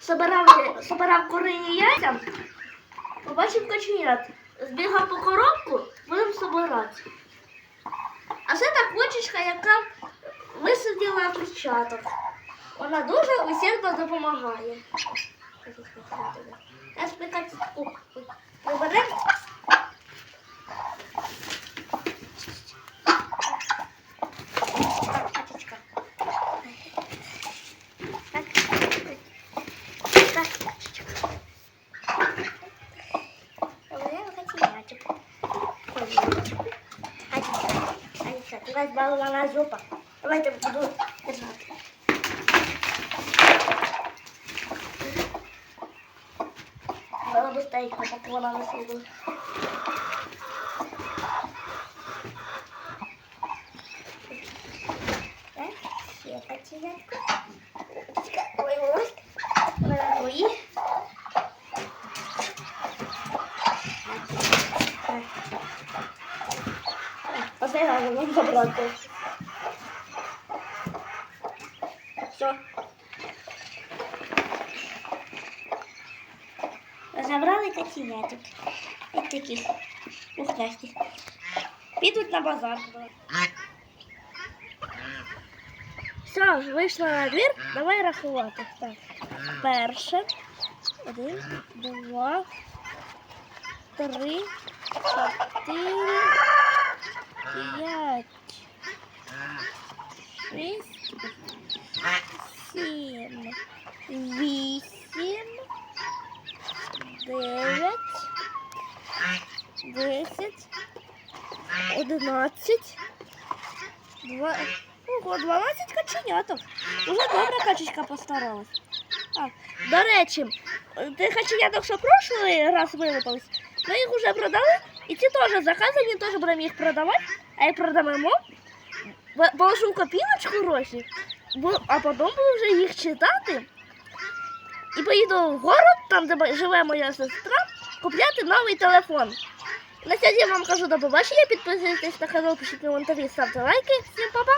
собирав, собирав курині яйця, побачив каченят. Збігав по коробку, будемо собирати. А це та кочечка, яка висадила курчаток. Вона дуже усердно допомагає. Я спитати приберемо. tu bala lá na sopa. Vai ter tudo. Não gostei, eu vou pular na sopa. Siapa cinta? Sekarang, oi, oi, oi. Посягали вам забрати. Все. Забрали котеняток. Ось таких пухнастих. Підуть на базар. Все, вийшла на двір, давай рахувати. Так. Перше. Один, два, три, чотири, сім, вісім, дев'ять, десять, одинадцять, два. Ого, 12 каченяток. Уже добре качечка постаралась. А, до речі, ти каченяток, що прошлий раз вилупались, ми їх вже продали, і ці теж заказані, теж будемо їх продавати, а як продамо, в- положу в копілочку гроші, бо- а потім буду вже їх читати. І поїду в город, там, де живе моя сестра, купляти новий телефон. На сьогодні я вам кажу до побачення, підписуйтесь на канал, пишіть коментарі, ставте лайки. Всім па-па!